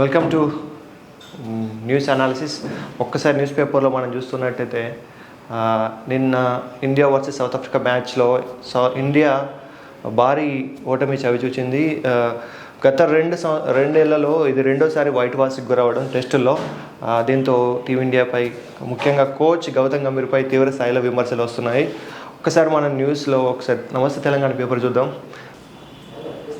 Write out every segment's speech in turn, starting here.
Welcome to news analysis. ఒక్కసారి news పేపర్లో మనం చూస్తున్నట్టయితే నిన్న ఇండియా వర్సెస్ సౌత్ ఆఫ్రికా మ్యాచ్లో సౌ ఇండియా భారీ ఓటమి చవిచూచింది గత రెండు సం రెండేళ్ళలో ఇది రెండోసారి వైట్ వాష్కి గురవడం టెస్టుల్లో. దీంతో టీమిండియాపై ముఖ్యంగా కోచ్ గౌతమ్ గంభీర్పై తీవ్ర స్థాయిలో విమర్శలు వస్తున్నాయి. ఒకసారి మనం న్యూస్లో ఒకసారి నమస్తే తెలంగాణ పేపర్ చూద్దాం.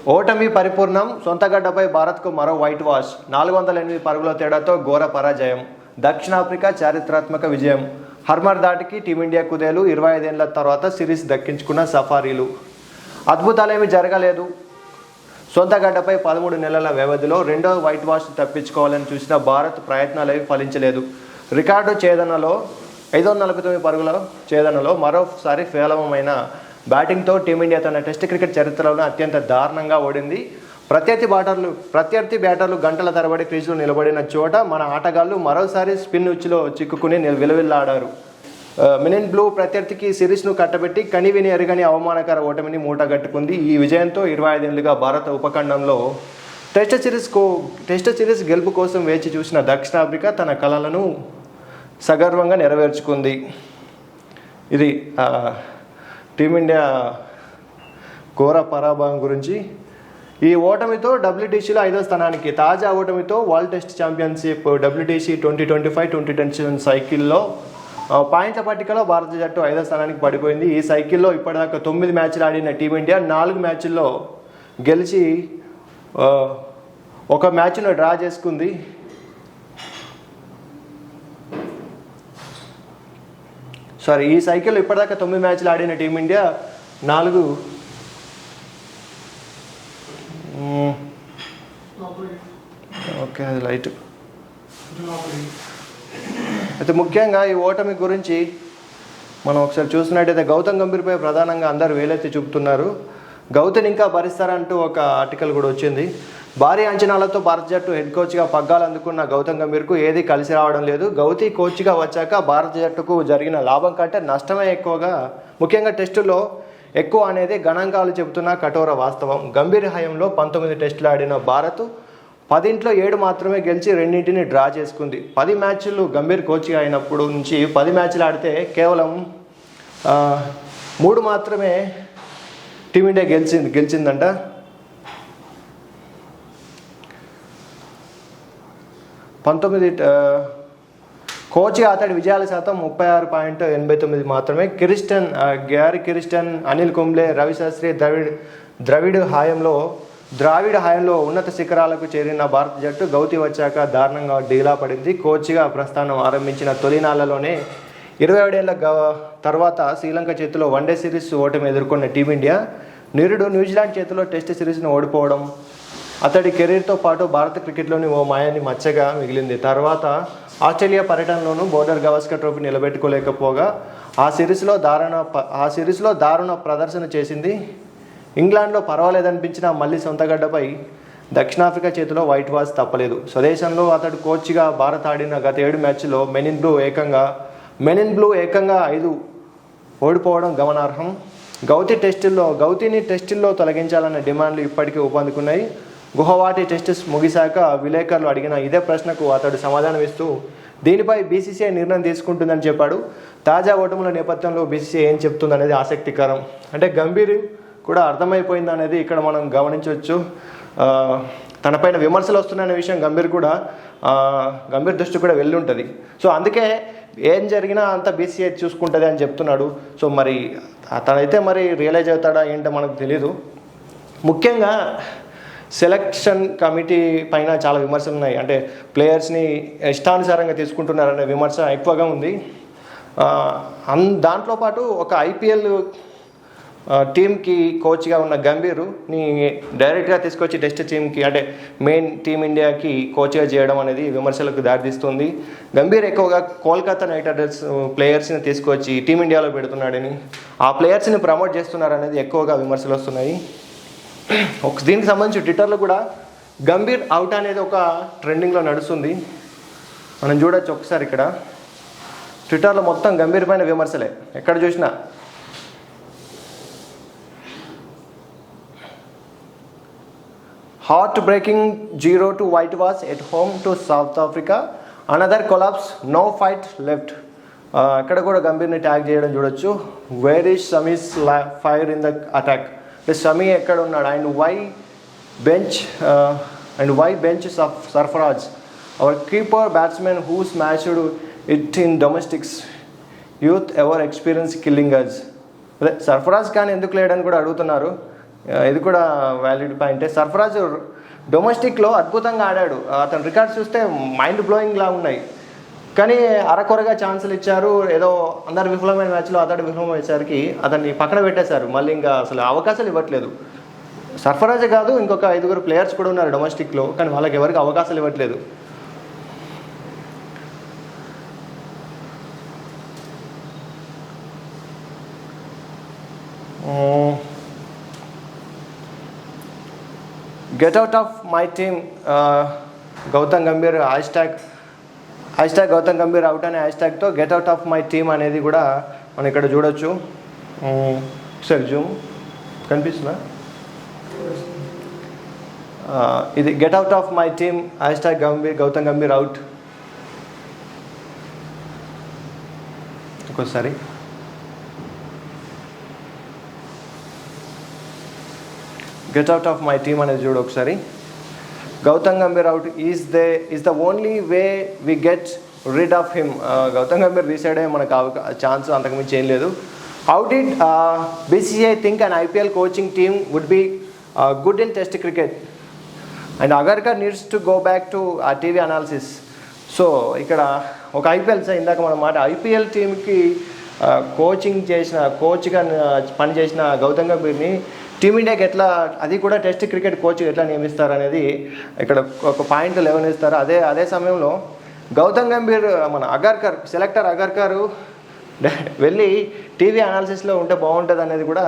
ఓటమి పరిపూర్ణం. సొంతగడ్డపై భారత్కు మరో వైట్ వాష్ నాలుగు వందల ఎనిమిది పరుగుల తేడాతో ఘోర పరాజయం. దక్షిణాఫ్రికా చారిత్రాత్మక విజయం. హర్మర్ దాటికి టీమిండియా కుదేలు ఇరవై ఐదేళ్ళ తర్వాత సిరీస్ దక్కించుకున్న సఫారీలు. అద్భుతాలేమీ జరగలేదు. సొంత గడ్డపై పదమూడు నెలల వ్యవధిలో రెండో వైట్ వాష్ తప్పించుకోవాలని చూసిన భారత్ ప్రయత్నాలేవి ఫలించలేదు. రికార్డు ఛేదనలో ఐదు వందల నలభై తొమ్మిది పరుగుల ఛేదనలో మరోసారి ఫేలవమైన బ్యాటింగ్తో టీమిండియా తన టెస్ట్ క్రికెట్ చరిత్రలో అత్యంత దారుణంగా ఓడింది. ప్రత్యర్థి బ్యాటర్లు ప్రత్యర్థి బ్యాటర్లు గంటల తరబడి క్రీజులో నిలబడిన చోట మన ఆటగాళ్ళు మరోసారి స్పిన్ ఉచ్చులో చిక్కుకుని విలువిల్లాడారు. మినిన్ బ్లూ ప్రత్యర్థికి సిరీస్ను కట్టబెట్టి కనివిని ఎరగని అవమానకర ఓటమిని మూటగట్టుకుంది. ఈ విజయంతో ఇరవై ఐదేళ్ళుగా భారత ఉపఖండంలో టెస్ట్ సిరీస్ కో టెస్ట్ సిరీస్ గెలుపు కోసం వేచి చూసిన దక్షిణాఫ్రికా తన కళలను సగర్వంగా నెరవేర్చుకుంది. ఇది టీమిండియా ఘోర పరాభవం గురించి ఈ ఓటమితో డబ్ల్యూటీసీలో ఐదో స్థానానికి తాజా ఓటమితో world test championship WTC twenty twenty five twenty twenty seven సైకిల్లో పాయింట్ల పట్టికలో భారత జట్టు ఐదో స్థానానికి పడిపోయింది. ఈ సైకిల్లో ఇప్పటిదాకా తొమ్మిది మ్యాచ్లు ఆడిన టీమిండియా నాలుగు మ్యాచ్ల్లో గెలిచి ఒక మ్యాచ్ను డ్రా చేసుకుంది. సారీ ఈ సైకిల్ ఇప్పటిదాకా తొమ్మిది మ్యాచ్లు ఆడిన టీమిండియా నాలుగు. ఓకే అది లైట్ అయితే ముఖ్యంగా ఈ ఓటమి గురించి మనం ఒకసారి చూసినట్టయితే గౌతమ్ గంభీర్పై ప్రధానంగా అందరు వేలెత్తి చూపుతున్నారు. గౌతమ్ ఇంకా భరిస్తారంటూ ఒక ఆర్టికల్ కూడా వచ్చింది. భారీ అంచనాలతో భారత జట్టు హెడ్ కోచ్గా పగ్గాలు అందుకున్న గౌతమ్ గంభీర్కు ఏది కలిసి రావడం లేదు. గౌతీ కోచ్గా వచ్చాక భారత జట్టుకు జరిగిన లాభం కంటే నష్టమే ఎక్కువగా ముఖ్యంగా టెస్టులో ఎక్కువ అనేది గణాంకాలు చెబుతున్న కఠోర వాస్తవం. గంభీర్ హయంలో పంతొమ్మిది టెస్టులు ఆడిన భారత్ పదింట్లో ఏడు మాత్రమే గెలిచి రెండింటిని డ్రా చేసుకుంది. పది మ్యాచ్లు గంభీర్ కోచ్గా అయినప్పుడు నుంచి పది మ్యాచ్లు ఆడితే కేవలం మూడు మాత్రమే టీమిండియా గెలిచింది గెలిచిందంట. పంతొమ్మిది కోచి కోచ్గా అతడి విజయాల శాతం ముప్పై ఆరు పాయింట్ ఎనభై తొమ్మిది మాత్రమే. Kirsten Gary Kirsten Anil Kumble Ravi Shastri Dravid Dravid హాయంలో ద్రావిడ హాయంలో ఉన్నత శిఖరాలకు చేరిన భారత జట్టు గౌతి వచ్చాక దారుణంగా డీలా పడింది. కోచ్గా ప్రస్థానం ఆరంభించిన తొలినాళ్ళలోనే ఇరవై ఏడేళ్ళ గ- తర్వాత శ్రీలంక చేతిలో వన్డే సిరీస్ ఓటమి ఎదుర్కొన్న టీమిండియా నిరుడు న్యూజిలాండ్ చేతిలో టెస్ట్ సిరీస్ను ఓడిపోవడం అతడి కెరీర్తో పాటు భారత క్రికెట్లోని ఓ మాయాన్ని మచ్చగా మిగిలింది. తర్వాత ఆస్ట్రేలియా పర్యటనలోనూ బోర్డర్ గవస్కర్ ట్రోఫీ నిలబెట్టుకోలేకపోగా ఆ సిరీస్లో దారుణ ఆ సిరీస్లో దారుణ ప్రదర్శన చేసింది. ఇంగ్లాండ్లో పర్వాలేదనిపించిన మళ్ళీ సొంతగడ్డపై దక్షిణాఫ్రికా చేతిలో వైట్ వాష్ తప్పలేదు. స్వదేశంలో అతడు కోచ్గా భారత్ ఆడిన గత ఏడు మ్యాచ్లో మెనిన్ బ్లూ ఏకంగా మెనిన్ బ్లూ ఏకంగా ఐదు ఓడిపోవడం గమనార్హం. గౌతి టెస్టుల్లో గౌతిని టెస్టుల్లో తొలగించాలన్న డిమాండ్లు ఇప్పటికీ ఊపందుకున్నాయి. గుహవాటి టెస్టిస్ ముగిశాక విలేకరులు అడిగిన ఇదే ప్రశ్నకు అతడు సమాధానం ఇస్తూ దీనిపై బీసీసీఐ నిర్ణయం తీసుకుంటుందని చెప్పాడు. తాజా ఓటముల నేపథ్యంలో బీసీసీఐ ఏం చెప్తుందనేది ఆసక్తికరం. అంటే గంభీర్ కూడా అర్థమైపోయింది అనేది ఇక్కడ మనం గమనించవచ్చు. తనపైన విమర్శలు వస్తున్నాయనే విషయం గంభీర్ కూడా గంభీర్ దృష్టి కూడా వెళ్ళి ఉంటుంది. సో అందుకే ఏం జరిగినా అంత బీసీఐ చూసుకుంటుంది అని చెప్తున్నాడు. సో మరి అతనైతే మరి రియలైజ్ అవుతాడా ఏంటో మనకు తెలీదు. ముఖ్యంగా సెలక్షన్ కమిటీ పైన చాలా విమర్శలు ఉన్నాయి. అంటే ప్లేయర్స్ని ఇష్టానుసారంగా తీసుకుంటున్నారనే విమర్శ ఎక్కువగా ఉంది. అన్ దాంట్లో పాటు ఒక ఐపీఎల్ టీంకి కోచ్గా ఉన్న గంభీరుని డైరెక్ట్గా తీసుకొచ్చి టెస్ట్ టీంకి అంటే మెయిన్ టీమిండియాకి కోచ్గా చేయడం అనేది విమర్శలకు దారితీస్తుంది. గంభీర్ ఎక్కువగా కోల్కతా నైట్ రైడర్స్ ప్లేయర్స్ని తీసుకొచ్చి టీమిండియాలో పెడుతున్నాడని ఆ ప్లేయర్స్ని ప్రమోట్ చేస్తున్నారనేది ఎక్కువగా విమర్శలు వస్తున్నాయి. ఒక దీనికి సంబంధించి ట్విట్టర్లో కూడా గంభీర్ అవుట్ అనేది ఒక ట్రెండింగ్లో నడుస్తుంది. మనం చూడొచ్చు ఒకసారి ఇక్కడ. ట్విట్టర్లో మొత్తం గంభీర్ పైన విమర్శలే. ఎక్కడ చూసినా. Heartbreaking zero to whitewash at home to South Africa another collapse no fight left అక్కడ కూడా గంభీర్ని ట్యాగ్ చేయడం చూడొచ్చు. Where is Shami's fire in the attack అంటే సమీ ఎక్కడ ఉన్నాడు and why bench and why bench Sarfaraz. Our keeper batsmen who matched it in domestics. Youth ever experience killing us అదే సర్ఫరాజ్ ఖాన్ ఎందుకు లేడని కూడా అడుగుతున్నారు. ఇది కూడా వ్యాలిడ్ పాయింటే. సర్ఫరాజ్ డొమెస్టిక్లో అద్భుతంగా ఆడాడు. అతని రికార్డ్స్ చూస్తే మైండ్ బ్లోయింగ్లా ఉన్నాయి. కానీ అరకొరగా ఛాన్సులు ఇచ్చారు. ఏదో అందరు విఫలమైన మ్యాచ్లో అతడు విఫలమయ్యేసరికి అతన్ని పక్కన పెట్టేశారు. మళ్ళీ ఇంకా అసలు అవకాశాలు ఇవ్వట్లేదు. సర్ఫరాజే కాదు ఇంకొక ఐదుగురు ప్లేయర్స్ కూడా ఉన్నారు డొమెస్టిక్లో కానీ వాళ్ళకి ఎవరికి అవకాశాలు ఇవ్వట్లేదు. Get out of my team Gautam Gambhir hashtag hashtag Gautam Gambhir out అనే hash ట్యాగ్తో get out of my team అనేది కూడా మనం ఇక్కడ చూడొచ్చు. సరే జూమ్ కనిపిస్తుందా? ఇది get out of my team hashtag Gambhir Gautam Gambhir out ఇంకోసారి get out of my team అనేది చూడు ఒకసారి. Gautam Gambhir out is they is the only way we get rid of him Gautam Gambhir రీసైడ్ అయ్యే మనకు అవకా chance అంతకుమించి ఏం లేదు. How did BCCI think and IPL coaching team would be good in test cricket and Agarkar needs to go back to a TV analysis so ఇక్కడ ఒక IPL sir ఇందాక మన మాట ఐపీఎల్ టీంకి కోచింగ్ చేసిన కోచ్గా పనిచేసిన గౌతమ్ గంభీర్ని టీమిండియాకి ఎట్లా అది కూడా టెస్ట్ క్రికెట్ కోచ్ ఎట్లా నియమిస్తారు అనేది ఇక్కడ ఒక పాయింట్ లెవెన్ ఇస్తారు. అదే అదే సమయంలో గౌతమ్ గంభీర్ మన అగర్కర్ సెలెక్టర్ అగర్కర్ వెళ్ళి టీవీ అనాలిసిస్లో ఉంటే బాగుంటుంది అనేది కూడా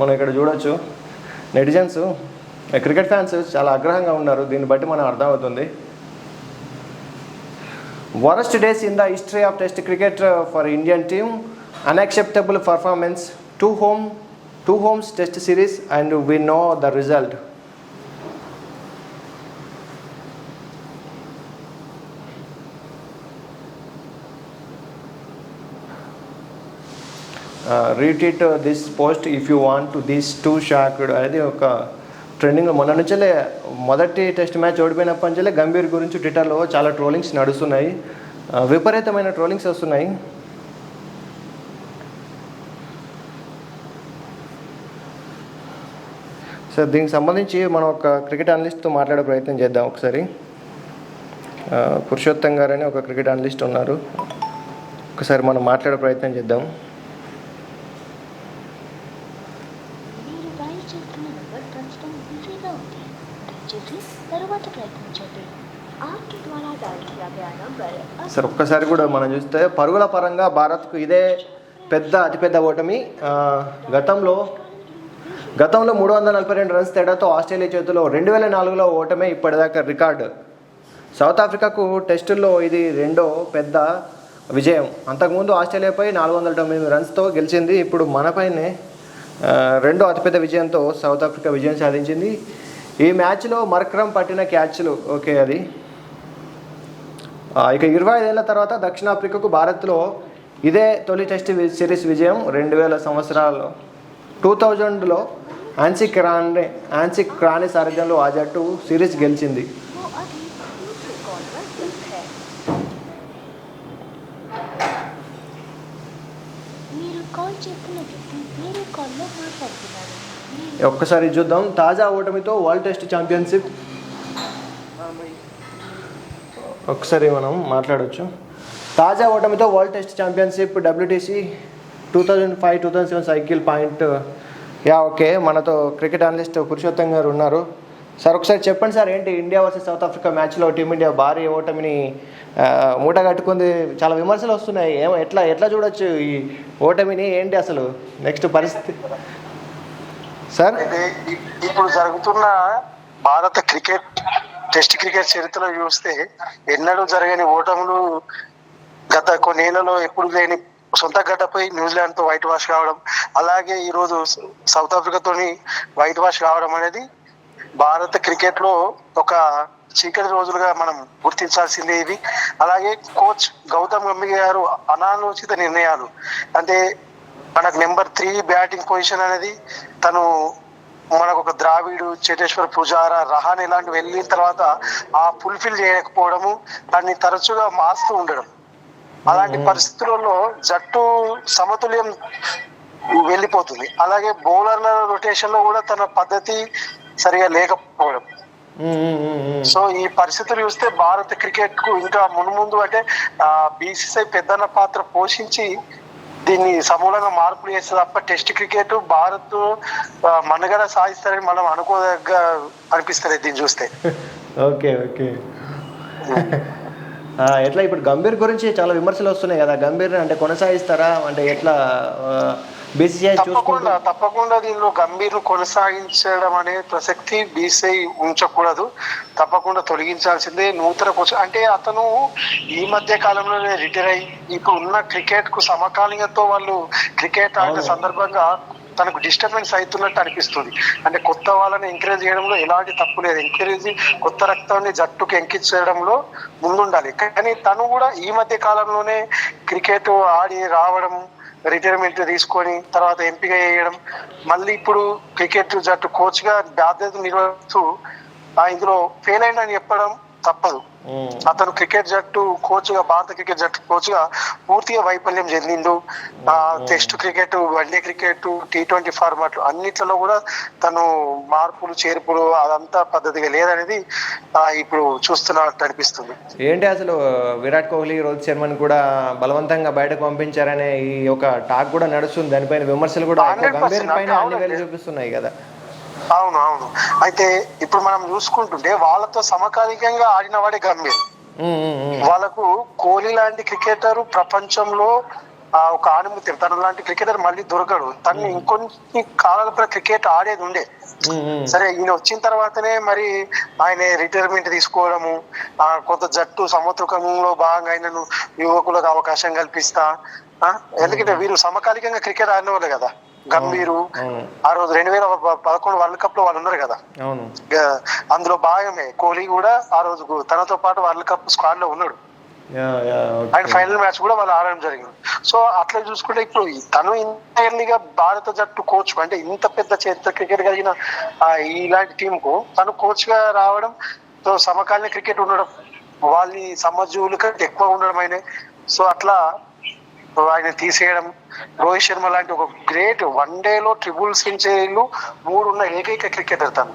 మనం ఇక్కడ చూడొచ్చు. నెటిజన్స్ క్రికెట్ ఫ్యాన్స్ చాలా ఆగ్రహంగా ఉన్నారు. దీన్ని బట్టి మనం అర్థమవుతుంది. Worst days in the history of test cricket for Indian team. Unacceptable performance two home two homes test series and we know the result retweet this post if you want to this too shocked అనేది ఒక trending మొన్న నుంచే మొదటి test match ఓడిపోయినప్పటి నుంచే గంభీర్ గురించి ట్విట్టర్లో చాలా trollings నడుస్తున్నాయి. Uh, విపరీతమైన ట్రోలింగ్స్ వస్తున్నాయి. సార్ దీనికి సంబంధించి మనం ఒక క్రికెట్ అనలిస్ట్తో మాట్లాడే ప్రయత్నం చేద్దాం ఒకసారి. పురుషోత్తం గారని ఒక క్రికెట్ అనలిస్ట్ ఉన్నారు. ఒకసారి మనం మాట్లాడే ప్రయత్నం చేద్దాం. సార్ ఒక్కసారి కూడా మనం చూస్తే పరుగుల పరంగా భారత్కు ఇదే పెద్ద అతిపెద్ద ఓటమి. గతంలో గతంలో మూడు వందల నలభై రెండు రన్స్ తేడాతో ఆస్ట్రేలియా చేతిలో రెండు వేల నాలుగులో ఓటమే ఇప్పటిదాకా రికార్డు. సౌత్ ఆఫ్రికాకు టెస్టుల్లో ఇది రెండో పెద్ద విజయం. అంతకుముందు ఆస్ట్రేలియాపై నాలుగు వందల తొమ్మిది రన్స్తో గెలిచింది. ఇప్పుడు మనపైనే రెండో అతిపెద్ద విజయంతో సౌత్ ఆఫ్రికా విజయం సాధించింది. ఈ మ్యాచ్లో మర్క్రమ్ పట్టిన క్యాచ్లు. ఓకే అది. ఇక ఇరవై ఐదేళ్ళ తర్వాత దక్షిణాఫ్రికాకు భారత్లో ఇదే తొలి టెస్ట్ సిరీస్ విజయం రెండు వేల సంవత్సరాల్లో. టూ థౌజండ్లో ఆన్సీ క్రాన్నే ఆన్సీ క్రానే సారథ్యంలో ఆ జట్టు సిరీస్ గెలిచింది. ఒక్కసారి చూద్దాం. తాజా ఓటమితో వరల్డ్ టెస్ట్ ఛాంపియన్షిప్. ఒకసారి మనం మాట్లాడవచ్చు తాజా ఓటమితో world test championship WTC two thousand five two thousand seven cycle point yeah okay. మనతో క్రికెట్ అనలిస్ట్ పురుషోత్తం గారు ఉన్నారు. సార్ ఒకసారి చెప్పండి సార్ ఏంటి ఇండియా వర్సెస్ సౌత్ ఆఫ్రికా మ్యాచ్లో టీమిండియా భారీ ఓటమిని మూట కట్టుకుంది? చాలా విమర్శలు వస్తున్నాయి. ఏమో ఎట్లా ఎట్లా చూడొచ్చు ఈ ఓటమిని? ఏంటి అసలు? నెక్స్ట్ పరిస్థితి. సార్? ఇప్పుడు జరుగుతున్న భారత క్రికెట్ టెస్ట్ క్రికెట్ చరిత్రలో చూస్తే ఎన్నడూ జరగని ఓటములు గత కొన్నేళ్ళలో ఎప్పుడు లేని సొంత గడ్డపై న్యూజిలాండ్తో వైట్ వాష్ కావడం అలాగే ఈ రోజు సౌత్ ఆఫ్రికాతోని వైట్ వాష్ కావడం అనేది భారత క్రికెట్లో ఒక చీకటి రోజులుగా మనం గుర్తించాల్సిందే ఇవి. అలాగే కోచ్ గౌతమ్ గంభీర్ గారు అనాలోచిత నిర్ణయాలు. అంటే మనకు నెంబర్ త్రీ బ్యాటింగ్ పొజిషన్ అనేది తను మనకు ఒక ద్రావిడు చేటేశ్వర్ పుజారా రహాన్ ఇలాంటివి వెళ్ళిన తర్వాత ఆ ఫుల్ఫిల్ చేయకపోవడము దాన్ని తరచుగా మారుస్తూ ఉండడం. అలాంటి పరిస్థితులలో జట్టు సమతుల్యం వెళ్ళిపోతుంది. అలాగే బౌలర్ల రొటేషన్లో కూడా తన పద్ధతి సరిగా లేకపోవడం. సో ఈ పరిస్థితులు చూస్తే భారత క్రికెట్కు ఇంకా మున్ముందు అంటే బీసీసీఐ పెద్దన్న పాత్ర పోషించి దీన్ని సమూలంగా మార్పులు చేస్తే తప్ప టెస్ట్ క్రికెట్ భారత్ మనుగడ సాధిస్తారని మనం అనుకోదగ్గ అనిపిస్తుంది దీన్ని చూస్తే. Okay okay. ఎట్లా ఇప్పుడు గంభీర్ గురించి చాలా విమర్శలు వస్తున్నాయి కదా. గంభీర్ అంటే కొనసాగిస్తారా? అంటే ఎట్లా బీసీఐ తప్పకుండా తప్పకుండా దీనిలో గంభీర్ కొనసాగించడం అనే ప్రసక్తి బీసీఐ ఉంచకూడదు. తప్పకుండా తొలగించాల్సిందే. నూతన కోచ్ అంటే అతను ఈ మధ్య కాలంలోనే రిటైర్ అయ్యి ఇప్పుడు ఉన్న క్రికెట్కు సమకాలీనతో వాళ్ళు క్రికెట్ ఆడిన. సందర్భంగా తనకు డిస్టర్బెన్స్ అవుతున్నట్టు అనిపిస్తుంది. అంటే కొత్త వాళ్ళని ఎంకరేజ్ చేయడంలో ఎలాంటి తప్పు లేదు. ఎంకరేజ్ కొత్త రక్తాన్ని జట్టుకు ఎంకించడంలో ముందుండాలి. కానీ తను కూడా ఈ మధ్య కాలంలోనే క్రికెట్ ఆడి రావడం రిటైర్మెంట్ తీసుకొని తర్వాత ఎంపిక చేయడం మళ్ళీ ఇప్పుడు క్రికెట్ జట్టు కోచ్గా బాధ్యత నిర్వహిస్తూ ఆ ఇందులో ఫెయిల్ అయిందని చెప్పడం తప్పదు. అతను క్రికెట్ జట్టు కోచ్గా భారత క్రికెట్ జట్టు కోచ్గా పూర్తిగా వైఫల్యం చెందిండు. ఆ test cricket one day cricket T twenty format అన్నిట్లలో కూడా తను మార్పులు చేర్పులు అదంతా పద్ధతిగా లేదనేది ఆ, ఇప్పుడు చూస్తున్నట్టు అనిపిస్తుంది. ఏంటి అసలు విరాట్ కోహ్లీ రోహిత్ శర్మని కూడా బలవంతంగా బయటకు పంపించారనే ఈ ఒక టాక్ కూడా నడుస్తుంది. దానిపైన విమర్శలు కూడా ఎక్కువ 100% గంభీర్ పైన అన్ని అవునండి. వేలు చూపిస్తున్నాయి కదా. అవును అవును. అయితే ఇప్పుడు మనం చూసుకుంటుంటే వాళ్ళతో సమకాలికంగా ఆడిన వాడే గంభీర్. వాళ్ళకు కోహ్లీ లాంటి క్రికెటర్ ప్రపంచంలో ఆ, ఒక ఆణిముత్యం. తన లాంటి క్రికెటర్ మళ్ళీ దొరకడు. తను ఇంకొన్ని కాలాల క్రికెట్ ఆడేది ఉండే. సరే ఈయన వచ్చిన తర్వాతనే మరి ఆయన రిటైర్మెంట్ తీసుకోవడము ఆ కొంత జట్టు సముద్రకంలో భాగంగా ఆయనను యువకులకు అవకాశం కల్పిస్తా ఎందుకంటే వీరు సమకాలికంగా క్రికెట్ ఆడిన వాళ్ళే కదా. గంభీరు. ఆ రోజు రెండు వేల పదకొండు వరల్డ్ కప్లో వాళ్ళు ఉన్నారు కదా. అందులో భాగమే కోహ్లీ కూడా ఆ రోజు తనతో పాటు వరల్డ్ కప్ స్క్వాడ్లో ఉన్నాడు ఓకే. ఫైనల్ మ్యాచ్ కూడా వాళ్ళు ఆడడం జరిగింది. సో అట్లా చూసుకుంటే ఇప్పుడు తను ఇంత ఎర్లీగా భారత జట్టు కోచ్ అంటే ఇంత పెద్ద చరిత్ర క్రికెట్ కలిగిన ఇలాంటి టీం కు తను కోచ్గా రావడం సో సమకాలీన క్రికెట్ ఉండడం వాళ్ళ సమజువులు కంటే ఎక్కువ ఉండడం ఆయన సో అట్లా ఆయన తీసేయడం. రోహిత్ శర్మ లాంటి ఒక గ్రేట్ వన్ డే లో ట్రిపుల్ సెంచరీలు మూడు ఉన్న ఏకైక క్రికెటర్ తను.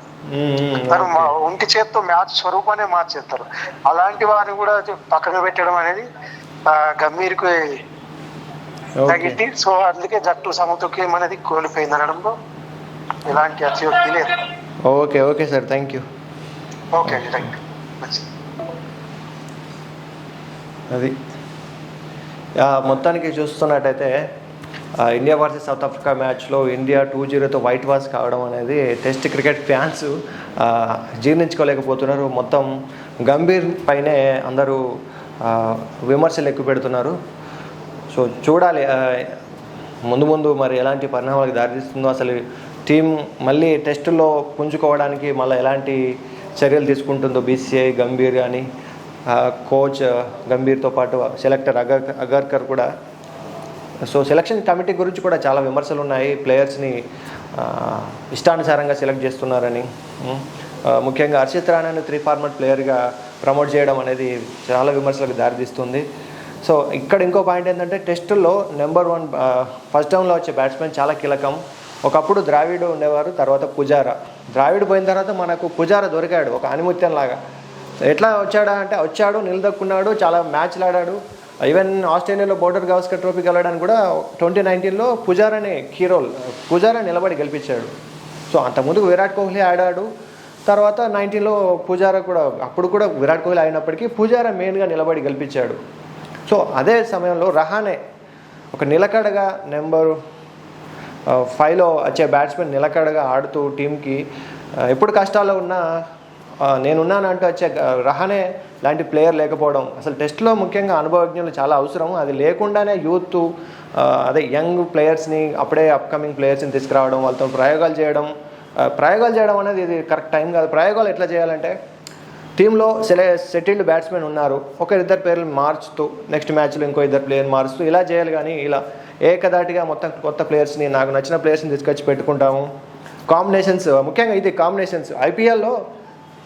తను ఒంటి చేత్తో మ్యాచ్ స్వరూపాన్ని మార్చేస్తారు. అలాంటి వారిని కూడా పక్కన పెట్టడం అనేది గంభీర్కు తగ్గింది సో అందుకే జట్టు సమతుల్యం అనేది కోల్పోయింది అనడంలో ఎలాంటి అతియోక్తి లేదు. Okay okay sir. Thank you. Okay అండి రైట్ అది. మొత్తానికి చూస్తున్నట్టయితే ఇండియా వర్సెస్ సౌత్ ఆఫ్రికా మ్యాచ్లో ఇండియా టూ జీరోతో వైట్ వాష్ కావడం అనేది టెస్ట్ క్రికెట్ ఫ్యాన్స్ జీర్ణించుకోలేకపోతున్నారు. మొత్తం గంభీర్ పైనే అందరూ విమర్శలు ఎక్కువ పెడుతున్నారు. సో చూడాలి ముందు ముందు మరి ఎలాంటి పరిణామాలకు దారితీస్తుందో అసలు టీం మళ్ళీ టెస్టుల్లో పుంజుకోవడానికి మళ్ళీ ఎలాంటి చర్యలు తీసుకుంటుందో బీసీఐ గంభీర్ కానీ కోచ్ గంభీర్తో పాటు సెలెక్టర్ అగర్ అగర్కర్ కూడా. సో సెలక్షన్ కమిటీ గురించి కూడా చాలా విమర్శలు ఉన్నాయి. ప్లేయర్స్ని ఇష్టానుసారంగా సెలెక్ట్ చేస్తున్నారని. ముఖ్యంగా హర్షిత్ రాణాను త్రీ ఫార్మట్ ప్లేయర్గా ప్రమోట్ చేయడం అనేది చాలా విమర్శలకు దారితీస్తుంది. సో ఇక్కడ ఇంకో పాయింట్ ఏంటంటే టెస్టుల్లో నెంబర్ వన్ ఫస్ట్ డౌన్లో వచ్చే బ్యాట్స్మెన్ చాలా కీలకం. ఒకప్పుడు ద్రావిడ్ ఉండేవారు తర్వాత పుజారా. ద్రావిడ్ పోయిన తర్వాత మనకు పుజారా దొరికాడు ఒక ఆనిముత్యం లాగా. ఎట్లా వచ్చాడా అంటే వచ్చాడు నిలదొక్కున్నాడు చాలా మ్యాచ్లు ఆడాడు. ఈవెన్ ఆస్ట్రేలియాలో బోర్డర్ గావస్కర్ ట్రోఫీ గెలవడానికి కూడా ట్వంటీ నైన్టీన్లో పుజారాని అనే రోల్ పుజారా నిలబడి గెలిపించాడు. సో అంతకుముందు విరాట్ కోహ్లీ ఆడాడు. తర్వాత నైన్టీన్లో పుజారా కూడా అప్పుడు కూడా విరాట్ కోహ్లీ అయినప్పటికీ పుజారా మెయిన్గా నిలబడి గెలిపించాడు. సో అదే సమయంలో రహానే ఒక నిలకడగా నెంబర్ ఫైవ్లో వచ్చే బ్యాట్స్మెన్ నిలకడగా ఆడుతూ టీంకి ఎప్పుడు కష్టాల్లో ఉన్నా ఆ, నేనున్నాను అంటూ వచ్చే రహనే రహానే లాంటి ప్లేయర్ లేకపోవడం. అసలు టెస్ట్లో ముఖ్యంగా అనుభవజ్ఞులు చాలా అవసరం. అది లేకుండానే యూత్ అదే యంగ్ ప్లేయర్స్ని అప్పుడే అప్కమింగ్ ప్లేయర్స్ని తీసుకురావడం వాళ్ళతో ప్రయోగాలు చేయడం. ప్రయోగాలు చేయడం అనేది ఇది కరెక్ట్ టైం కాదు. ప్రయోగాలు ఎట్లా చేయాలంటే టీంలో సెలె సెటిల్డ్ బ్యాట్స్మెన్ ఉన్నారు. ఒకరిద్దరు పేర్లు మార్చుతూ నెక్స్ట్ మ్యాచ్లో ఇంకో ఇద్దరు ప్లేయర్ మారుస్తూ ఇలా చేయాలి కానీ ఇలా ఏకదాటిగా మొత్తం కొత్త ప్లేయర్స్ని నాకు నచ్చిన ప్లేయర్స్ని తీసుకొచ్చి పెట్టుకుంటాము. కాంబినేషన్స్ ముఖ్యంగా ఇది కాంబినేషన్స్. ఐపీఎల్లో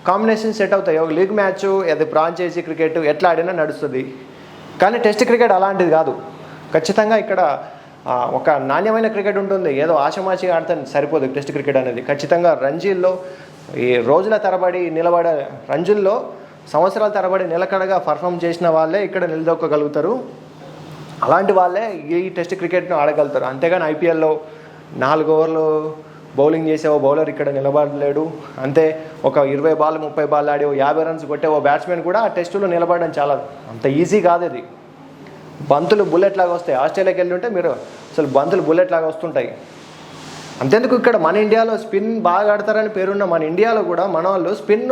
కాంబినేషన్ సెట్ అవుతాయి ఒక లీగ్ మ్యాచ్ అది ఫ్రాంచైజీ క్రికెట్ ఎట్లా ఆడినా నడుస్తుంది. కానీ టెస్ట్ క్రికెట్ అలాంటిది కాదు. ఖచ్చితంగా ఇక్కడ ఒక నాణ్యమైన క్రికెట్ ఉంటుంది. ఏదో ఆశమాషిగా ఆడితే సరిపోదు టెస్ట్ క్రికెట్ అనేది. ఖచ్చితంగా రంజీల్లో ఈ రోజుల తరబడి నిలబడే రంజుల్లో సంవత్సరాల తరబడి నిలకడగా పర్ఫామ్ చేసిన వాళ్ళే ఇక్కడ నిలదొక్కగలుగుతారు. అలాంటి వాళ్ళే ఈ టెస్ట్ క్రికెట్ను ఆడగలుగుతారు. అంతేగాని ఐపీఎల్లో నాలుగు ఓవర్లు బౌలింగ్ చేసే ఓ బౌలర్ ఇక్కడ నిలబడలేడు. అంతే ఒక ఇరవై బాల్ ముప్పై బాల్ ఆడి ఓ యాభై రన్స్ కొట్టే ఓ బ్యాట్స్మెన్ కూడా ఆ టెస్టులో నిలబడడం చాలా అంత ఈజీ కాదు ఇది. బంతులు బుల్లెట్ లాగా వస్తాయి. ఆస్ట్రేలియాకి వెళ్ళి ఉంటే మీరు అసలు బంతులు బుల్లెట్ లాగా వస్తుంటాయి. అంతేందుకు ఇక్కడ మన ఇండియాలో స్పిన్ బాగా ఆడతారని పేరున్న మన ఇండియాలో కూడా మన వాళ్ళు స్పిన్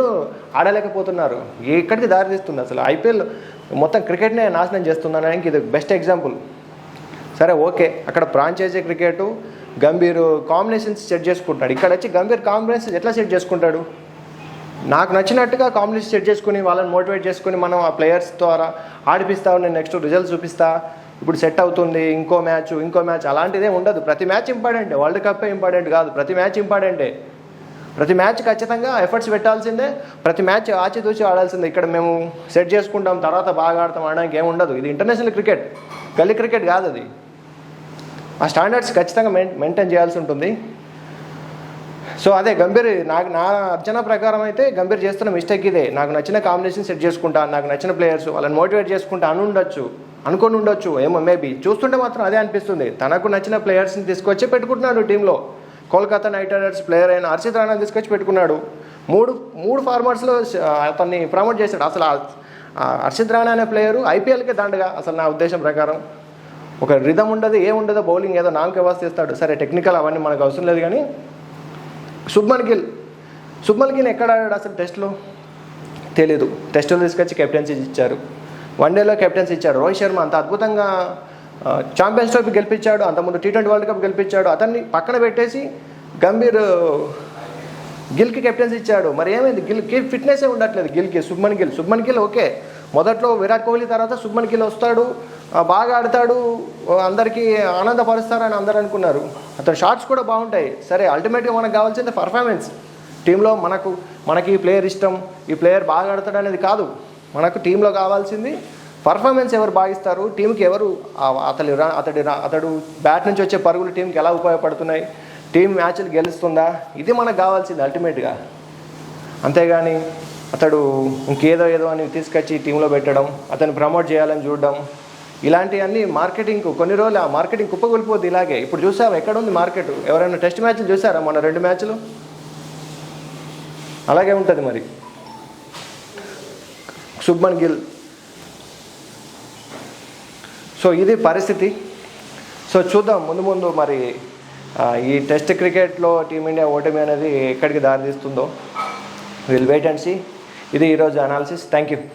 ఆడలేకపోతున్నారు. ఎక్కడికి దారి తీస్తుంది అసలు? ఐపీఎల్ మొత్తం క్రికెట్నే నాశనం చేస్తుందనడానికి ఇది బెస్ట్ ఎగ్జాంపుల్. సరే ఓకే. అక్కడ franchise cricket Gambhir combinations set చేసుకుంటాడు. ఇక్కడ వచ్చి గంభీర్ కాంబినేషన్స్ ఎట్లా సెట్ చేసుకుంటాడు? నాకు నచ్చినట్టుగా కాంబినేషన్ సెట్ చేసుకుని వాళ్ళని మోటివేట్ చేసుకుని మనం ఆ ప్లేయర్స్ ద్వారా ఆడిపిస్తా నేను నెక్స్ట్ రిజల్ట్ చూపిస్తా ఇప్పుడు సెట్ అవుతుంది ఇంకో మ్యాచ్ ఇంకో మ్యాచ్ అలాంటిదే ఉండదు. ప్రతి match important. World cup important కాదు. ప్రతి మ్యాచ్ ఇంపార్టెంటే. ప్రతి మ్యాచ్ ఖచ్చితంగా ఎఫర్ట్స్ పెట్టాల్సిందే. ప్రతి మ్యాచ్ ఆచితూచి ఆడాల్సిందే. ఇక్కడ మేము సెట్ చేసుకుంటాం తర్వాత బాగా ఆడతాం ఆడడానికి ఏమి ఉండదు. ఇది ఇంటర్నేషనల్ క్రికెట్. గల్లీ క్రికెట్ కాదు అది. ఆ స్టాండర్డ్స్ ఖచ్చితంగా మెయింటైన్ చేయాల్సి ఉంటుంది. సో అదే గంభీర్ నాకు నా అర్చన ప్రకారం అయితే గంభీర్ చేస్తున్న మిస్టేక్ ఇదే. నాకు నచ్చిన కాంబినేషన్ సెట్ చేసుకుంటా నాకు నచ్చిన ప్లేయర్స్ వాళ్ళని మోటివేట్ చేసుకుంటా అని ఉండొచ్చు. అనుకొని ఉండొచ్చు. ఏమో మేబీ చూస్తుంటే మాత్రం అదే అనిపిస్తుంది. తనకు నచ్చిన ప్లేయర్స్ని తీసుకొచ్చి పెట్టుకుంటున్నాడు టీంలో కోల్కతా నైట్ రైడర్స్ ప్లేయర్ అయిన హర్షిత్ రాణా తీసుకొచ్చి పెట్టుకున్నాడు. మూడు మూడు ఫార్మాట్స్లో అతన్ని ప్రమోట్ చేశాడు. అసలు హర్షిత్ రాణా అనే ప్లేయరు ఐపీఎల్కే దండగా. అసలు నా ఉద్దేశం ప్రకారం. ఒక రిధం ఉండదు ఏముండదు బౌలింగ్ ఏదో నాలుగు వ్యవస్థ ఇస్తాడు సరే టెక్నికల్ అవన్నీ మనకు అవసరం లేదు కానీ శుభ్మన్ గిల్ శుభ్మన్ గిల్ ఎక్కడ ఆడాడు అసలు టెస్ట్లో తెలీదు. టెస్టులు తీసుకొచ్చి కెప్టెన్సీ ఇచ్చారు. వన్డేలో కెప్టెన్సీ ఇచ్చాడు రోహిత్ శర్మ అంత అద్భుతంగా ఛాంపియన్స్ ట్రోఫీ గెలిపించాడు. అంతకుముందు టీ ట్వంటీ వరల్డ్ కప్ గెలిపించాడు. అతన్ని పక్కన పెట్టేసి గంభీర్ గిల్కి కెప్టెన్సీ ఇచ్చాడు. మరి ఏమైంది? గిల్ గిల్ ఫిట్నెస్ ఉండట్లేదు గిల్కి. శుభ్మన్ గిల్ శుభ్మన్ గిల్ ఓకే. మొదట్లో విరాట్ కోహ్లీ తర్వాత సుబ్మన్ గిల్ వస్తాడు బాగా ఆడతాడు అందరికీ ఆనందపరుస్తారని అందరు అనుకున్నారు. అతని షాట్స్ కూడా బాగుంటాయి. సరే అల్టిమేట్గా మనకు కావాల్సింది పర్ఫార్మెన్స్ టీంలో మనకు మనకి ఈ ప్లేయర్ ఇష్టం ఈ ప్లేయర్ బాగా ఆడతాడు అనేది కాదు. మనకు టీంలో కావాల్సింది పర్ఫార్మెన్స్ ఎవరు భావిస్తారు టీంకి ఎవరు అతడి రా- అతడి రా- అతడు బ్యాట్ నుంచి వచ్చే పరుగులు టీంకి ఎలా ఉపయోగపడుతున్నాయి టీం మ్యాచ్లు గెలుస్తుందా ఇది మనకు కావాల్సింది అల్టిమేట్గా అంతేగాని అతడు ఇంకేదో ఏదో అని తీసుకొచ్చి టీంలో పెట్టడం అతను ప్రమోట్ చేయాలని చూడడం ఇలాంటివన్నీ మార్కెటింగ్ కొన్ని రోజులు ఆ మార్కెటింగ్ కుప్పగొలిపోద్ది ఇలాగే. ఇప్పుడు చూసాం ఎక్కడ ఉంది మార్కెట్ ఎవరైనా టెస్ట్ మ్యాచ్లు చూసారా మొన్న రెండు మ్యాచ్లు అలాగే ఉంటుంది మరి. శుభ్మన్ గిల్. సో ఇది పరిస్థితి. సో చూద్దాం ముందు ముందు మరి ఈ టెస్ట్ క్రికెట్లో టీమిండియా ఓటమి అనేది ఎక్కడికి దారితీస్తుందో. విల్ వెయిట్ అండ్ సీ ఇది ఈరోజు అనాలిసిస్ థ్యాంక్ యూ